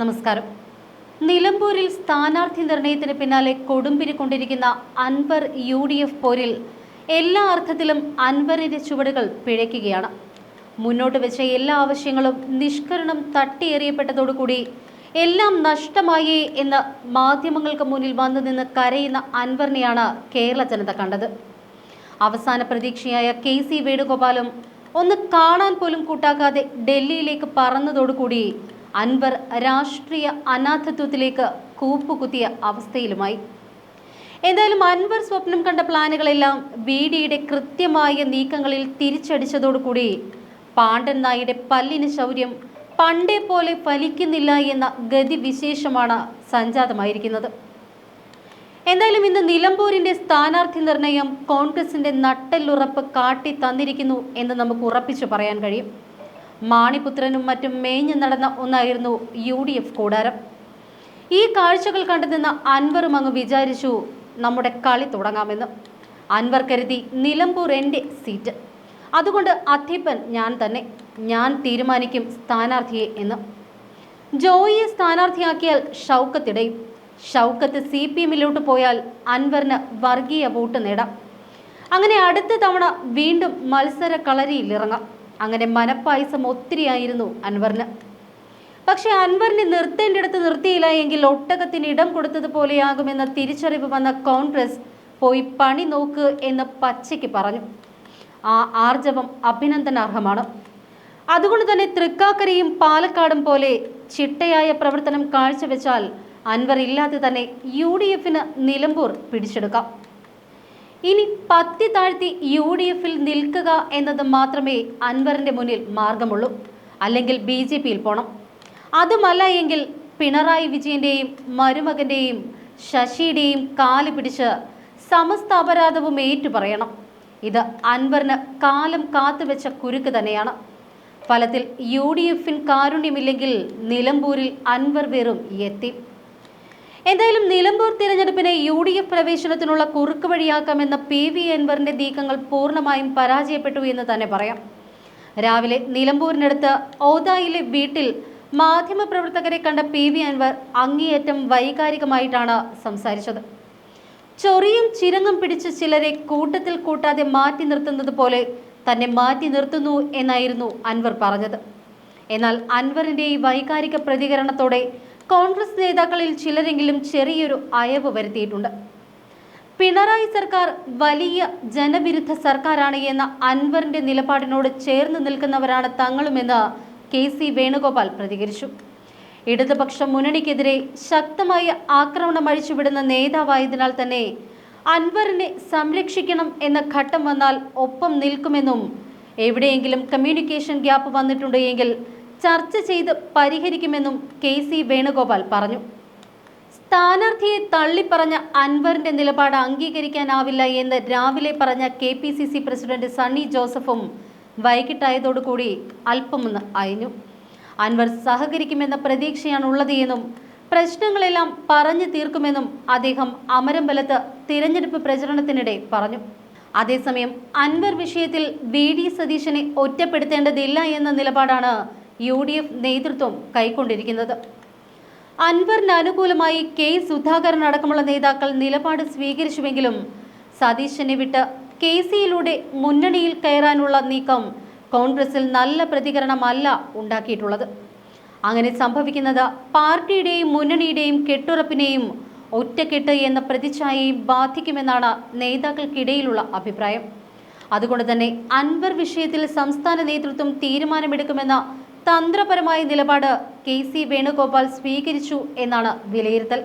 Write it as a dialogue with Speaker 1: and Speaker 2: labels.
Speaker 1: നമസ്കാരം. നിലമ്പൂരിൽ സ്ഥാനാർത്ഥി നിർണയത്തിന് പിന്നാലെ കൊടുമ്പിരി കൊണ്ടിരിക്കുന്ന അൻവർ യു ഡി എഫ് പോരിൽ എല്ലാ അർത്ഥത്തിലും അൻവറിന്റെ ചുവടുകൾ പിഴയ്ക്കുകയാണ്. മുന്നോട്ട് വെച്ച എല്ലാ ആവശ്യങ്ങളും നിഷ്കരണം തട്ടിയേറിയപ്പെട്ടതോടുകൂടി എല്ലാം നഷ്ടമായി എന്ന് മാധ്യമങ്ങൾക്ക് മുന്നിൽ വന്നു നിന്ന് കരയുന്ന അൻവറിനെയാണ് കേരള ജനത കണ്ടത്. അവസാന പ്രതീക്ഷയായ കെ സി വേണുഗോപാലും ഒന്ന് കാണാൻ പോലും കൂട്ടാക്കാതെ ഡൽഹിയിലേക്ക് പറന്നതോടുകൂടി അൻവർ രാഷ്ട്രീയ അനാഥത്വത്തിലേക്ക് കൂപ്പുകുത്തിയ അവസ്ഥയിലുമായി. എന്തായാലും അൻവർ സ്വപ്നം കണ്ട പ്ലാനുകളെല്ലാം ബി ഡിയുടെ കൃത്യമായ നീക്കങ്ങളിൽ തിരിച്ചടിച്ചതോടുകൂടി പാണ്ഡൻ നായിയുടെ പല്ലിന് ശൗര്യം പണ്ടേ പോലെ ഫലിക്കുന്നില്ല എന്ന ഗതിവിശേഷമാണ് സംജാതമായിരിക്കുന്നത്. എന്തായാലും ഇന്ന് നിലമ്പൂരിന്റെ സ്ഥാനാർത്ഥി നിർണയം കോൺഗ്രസിന്റെ നട്ടെല്ലുറപ്പ് കാട്ടി തന്നിരിക്കുന്നു എന്ന് നമുക്ക് ഉറപ്പിച്ചു പറയാൻ കഴിയും. മാണിപുത്രനും മറ്റും മേഞ്ഞു നടന്ന ഒന്നായിരുന്നു യു ഡി എഫ് കൂടാരം. ഈ കാഴ്ചകൾ കണ്ടുനിന്ന അൻവറും അങ്ങ് വിചാരിച്ചു നമ്മുടെ കളി തുടങ്ങാമെന്ന്. അൻവർ കരുതി നിലമ്പൂർ എന്റെ സീറ്റ്. അതുകൊണ്ട് അധിപൻ ഞാൻ തന്നെ. ഞാൻ തീരുമാനിക്കും സ്ഥാനാർത്ഥിയെ എന്ന്. ജോയിയെ സ്ഥാനാർത്ഥിയാക്കിയാൽ ഷൗക്കത്തിടയും ഷൗക്കത്ത് സി പി എമ്മിലോട്ട് പോയാൽ അൻവറിന് വർഗീയ വോട്ട് നേടാം. അങ്ങനെ അടുത്ത തവണ വീണ്ടും മത്സര കളരിയിലിറങ്ങാം അങ്ങനെ മനപ്പായസം ഒത്തിരിയായിരുന്നു അൻവറിന്. പക്ഷേ അൻവറിനെ നിർത്തേണ്ടിടത്ത് നിർത്തിയില്ല എങ്കിൽ ഒട്ടകത്തിന് ഇടം കൊടുത്തതുപോലെയാകുമെന്ന തിരിച്ചറിവ് വന്ന കോൺഗ്രസ് പോയി പണി നോക്ക് എന്ന് പച്ചയ്ക്ക് പറഞ്ഞു. ആ ആർജവം അഭിനന്ദനാർഹമാണ്. അതുകൊണ്ട് തന്നെ തൃക്കാക്കരയും പാലക്കാടും പോലെ ചിട്ടയായ പ്രവർത്തനം കാഴ്ചവെച്ചാൽ അൻവർ ഇല്ലാതെ തന്നെ യു ഡി എഫിന് നിലമ്പൂർ പിടിച്ചെടുക്കാം. ഇനി പത്തി താഴ്ത്തി യു ഡി എഫിൽ നിൽക്കുക എന്നത് മാത്രമേ അൻവറിന്റെ മുന്നിൽ മാർഗമുള്ളൂ. അല്ലെങ്കിൽ ബി ജെ പിയിൽ പോണം. അതുമല്ല എങ്കിൽ പിണറായി വിജയന്റെയും മരുമകന്റെയും ശശിയുടെയും കാൽ പിടിച്ച് സമസ്ത അപരാധവും ഏറ്റുപറയണം. ഇത് അൻവറിന് കാലം കാത്തുവെച്ച കുരുക്ക് തന്നെയാണ്. ഫലത്തിൽ യു ഡി എഫിന് കാരുണ്യമില്ലെങ്കിൽ നിലമ്പൂരിൽ അൻവർ വെറും എത്തി. എന്തായാലും നിലമ്പൂർ തിരഞ്ഞെടുപ്പിനെ യു ഡി എഫ് പ്രവേശനത്തിനുള്ള കുറുക്ക് വഴിയാക്കാമെന്ന പി വി അൻവറിന്റെ നീക്കങ്ങൾ പൂർണമായും പരാജയപ്പെട്ടു എന്ന് തന്നെ പറയാം. രാവിലെ നിലമ്പൂരിനടുത്ത് ഔദായിലെ വീട്ടിൽ മാധ്യമപ്രവർത്തകരെ കണ്ട പി വി അൻവർ അങ്ങേയറ്റം വൈകാരികമായിട്ടാണ് സംസാരിച്ചത്. ചൊറിയും ചിരങ്ങും പിടിച്ച ചിലരെ കൂട്ടത്തിൽ കൂട്ടാതെ മാറ്റി നിർത്തുന്നത് പോലെ തന്നെ മാറ്റി നിർത്തുന്നു എന്നായിരുന്നു അൻവർ പറഞ്ഞത്. എന്നാൽ അൻവറിന്റെ ഈ വൈകാരിക പ്രതികരണത്തോടെ കോൺഗ്രസ് നേതാക്കളിൽ ചിലരെങ്കിലും ചെറിയൊരു അയവ് വരുത്തിയിട്ടുണ്ട്. പിണറായി സർക്കാർ വലിയ ജനവിരുദ്ധ സർക്കാരാണ് എന്ന അൻവറിന്റെ നിലപാടിനോട് ചേർന്ന് നിൽക്കുന്നവരാണ് തങ്ങളുമെന്ന് കെ സി വേണുഗോപാൽ പ്രതികരിച്ചു. ഇടതുപക്ഷ മുന്നണിക്കെതിരെ ശക്തമായ ആക്രമണം അഴിച്ചുവിടുന്ന നേതാവായതിനാൽ തന്നെ അൻവറിനെ സംരക്ഷിക്കണം എന്ന ഘട്ടം വന്നാൽ ഒപ്പം നിൽക്കുമെന്നും എവിടെയെങ്കിലും കമ്മ്യൂണിക്കേഷൻ ഗ്യാപ്പ് വന്നിട്ടുണ്ട് എങ്കിൽ ചർച്ച ചെയ്ത് പരിഹരിക്കുമെന്നും കെ സി വേണുഗോപാൽ പറഞ്ഞു. സ്ഥാനാർത്ഥിയെ തള്ളിപ്പറഞ്ഞ അൻവറിന്റെ നിലപാട് അംഗീകരിക്കാനാവില്ല എന്ന് രാവിലെ പറഞ്ഞ K P C C president Sunny ജോസഫും വൈകിട്ടായതോടുകൂടി അല്പമൊന്ന് അയഞ്ഞു. അൻവർ സഹകരിക്കുമെന്ന പ്രതീക്ഷയാണ് ഉള്ളത് എന്നും പ്രശ്നങ്ങളെല്ലാം പറഞ്ഞു തീർക്കുമെന്നും അദ്ദേഹം അമരമ്പലത്ത് തിരഞ്ഞെടുപ്പ് പ്രചരണത്തിനിടെ പറഞ്ഞു. അതേസമയം അൻവർ വിഷയത്തിൽ വി ഡി സതീശനെ ഒറ്റപ്പെടുത്തേണ്ടതില്ല എന്ന നിലപാടാണ് യു ഡി എഫ് നേതൃത്വം കൈക്കൊണ്ടിരിക്കുന്നത്. അൻവറിന് അനുകൂലമായി കെ സുധാകരൻ അടക്കമുള്ള നേതാക്കൾ നിലപാട് സ്വീകരിച്ചുവെങ്കിലും സതീശനെ വിട്ട് കെ സിയിലൂടെ മുന്നണിയിൽ കയറാനുള്ള നീക്കം കോൺഗ്രസിൽ നല്ല പ്രതികരണമല്ല ഉണ്ടാക്കിയിട്ടുള്ളത്. അങ്ങനെ സംഭവിക്കുന്നത് പാർട്ടിയുടെയും മുന്നണിയുടെയും കെട്ടുറപ്പിനെയും ഒറ്റക്കെട്ട് എന്ന പ്രതിച്ഛായയും ബാധിക്കുമെന്നാണ് നേതാക്കൾക്കിടയിലുള്ള അഭിപ്രായം. അതുകൊണ്ട് തന്നെ അൻവർ വിഷയത്തിൽ സംസ്ഥാന നേതൃത്വം തീരുമാനമെടുക്കുമെന്ന തന്ത്രപരമായ നിലപാട് കെ സി വേണുഗോപാൽ സ്വീകരിച്ചു എന്നാണ് വിലയിരുത്തൽ.